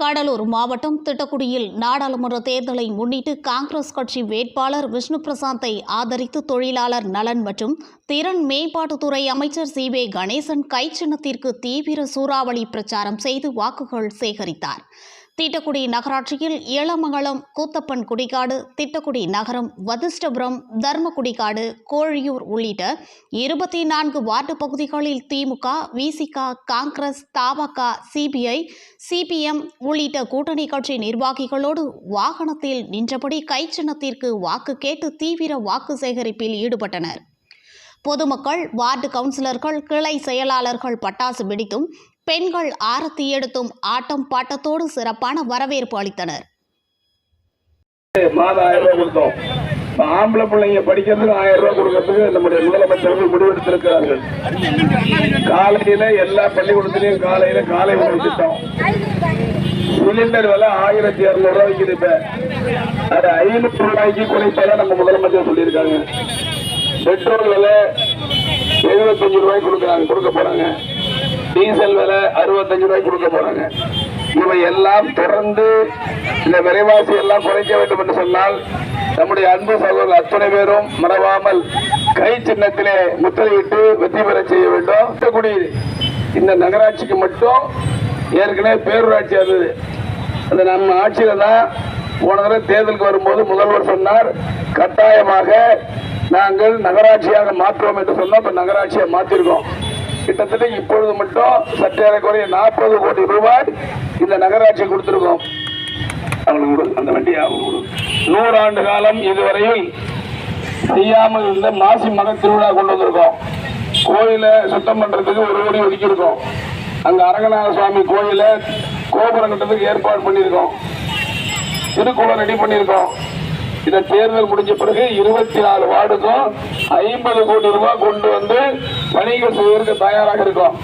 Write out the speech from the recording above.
கடலூர் மாவட்டம் திட்டக்குடியில் நாடாளுமன்ற தேர்தலை முன்னிட்டு காங்கிரஸ் கட்சி வேட்பாளர் விஷ்ணு பிரசாத்தை ஆதரித்து தொழிலாளர் நலன் மற்றும் திறன் மேம்பாட்டுத்துறை அமைச்சர் சி வே கணேசன் கைச்சின்னத்திற்கு தீவிர சூறாவளி பிரச்சாரம் செய்து வாக்குகள் சேகரித்தார். தீட்டக்குடி நகராட்சியில் ஏலமங்கலம் கூத்தப்பன் குடிகாடு திட்டக்குடி நகரம் வதிஷ்டபுரம் தர்மகுடிகாடு கோழியூர் உள்ளிட்ட இருபத்தி நான்கு வார்டு பகுதிகளில் திமுக விசிக காங்கிரஸ் தபாக சிபிஐ சிபிஎம் உள்ளிட்ட கூட்டணி கட்சி நிர்வாகிகளோடு வாகனத்தில் நின்றபடி கைச்சின்னத்திற்கு வாக்கு கேட்டு தீவிர வாக்கு சேகரிப்பில் ஈடுபட்டனர். பொதுமக்கள் வார்டு கவுன்சிலர்கள் கிளை செயலாளர்கள் பட்டாசு வெடித்தும் பெண்கள் ஆரத்தி எடுத்தும் ஆட்டம் பாட்டத்தோடு சிறப்பான வரவேற்பு அளித்தனர். மாதம் ஆயிரம் ரூபாய் கொடுத்தோம். ஆம்பளை பிள்ளைங்க படிக்கிறதுக்கு ஆயிரம் ரூபாய் கொடுக்கறதுக்கு நம்முடைய முதலமைச்சர்கள் முடிவெடுத்திருக்கிறார்கள். காலையில எல்லா பள்ளிக்கூடத்திலையும் காலையில காலை உணவு திட்டம். சிலிண்டர் விலை ஆயிரத்தி இருநூறு ரூபாய் இருப்ப இப்ப. அது ஐநூறு ரூபாய்க்கு குறைப்பதா நம்ம முதலமைச்சர் சொல்லியிருக்காங்க. பெட்ரோல் விலை எழுபத்தஞ்சு ரூபாய்க்கு கொடுக்குறாங்க கொடுக்க போறாங்க. டீசல் விலை அறுபத்தஞ்சு ரூபாய் கொடுக்க போறாங்க. இவை எல்லாம் தொடர்ந்து இந்த விலைவாசி எல்லாம் குறைக்க வேண்டும் என்று சொன்னால் நம்முடைய அன்பு சகோதரர் அத்தனை பேரும் மறவாமல் கை சின்னத்திலே முத்திரையிட்டு வெற்றி பெற செய்ய வேண்டும். இந்த நகராட்சிக்கு மட்டும் ஏற்கனவே பேரூராட்சி இருந்தது. அந்த நம்ம ஆட்சியில தான் போன தடவை தேர்தலுக்கு வரும்போது முதல்வர் சொன்னார் கட்டாயமாக நாங்கள் நகராட்சியாக மாற்றுவோம் என்று சொன்னோம். இப்ப நகராட்சியை மாற்றிருக்கோம் கிட்டத்தட்ட இப்பொழுது மட்டும் சற்றேறக்குறைய நாற்பது கோடி ரூபாய் இந்த நகராட்சி கொடுத்திருக்கோம். அவங்களுக்கு கொடு, அந்த வண்டி அவங்க நூறாண்டு காலம் இதுவரையில் செய்யாமல் இருந்த மாசி மக திருவிழா கொண்டு வந்திருக்கோம். கோயிலை சுத்தம் பண்றதுக்கு ஒரு கோடி ஒதுக்கியிருக்கோம். அங்க அரங்கநாத சுவாமி கோயில கோபுரம் கட்டுறதுக்கு ஏற்பாடு பண்ணியிருக்கோம். திருக்குளம் ரெடி பண்ணியிருக்கோம். இந்த தேர்தல் முடிஞ்ச பிறகு இருபத்தி நாலு வார்டுக்கும் ஐம்பது கோடி ரூபாய் கொண்டு வந்து பணிகள் செய்வதற்கு தயாராக இருக்கோம்.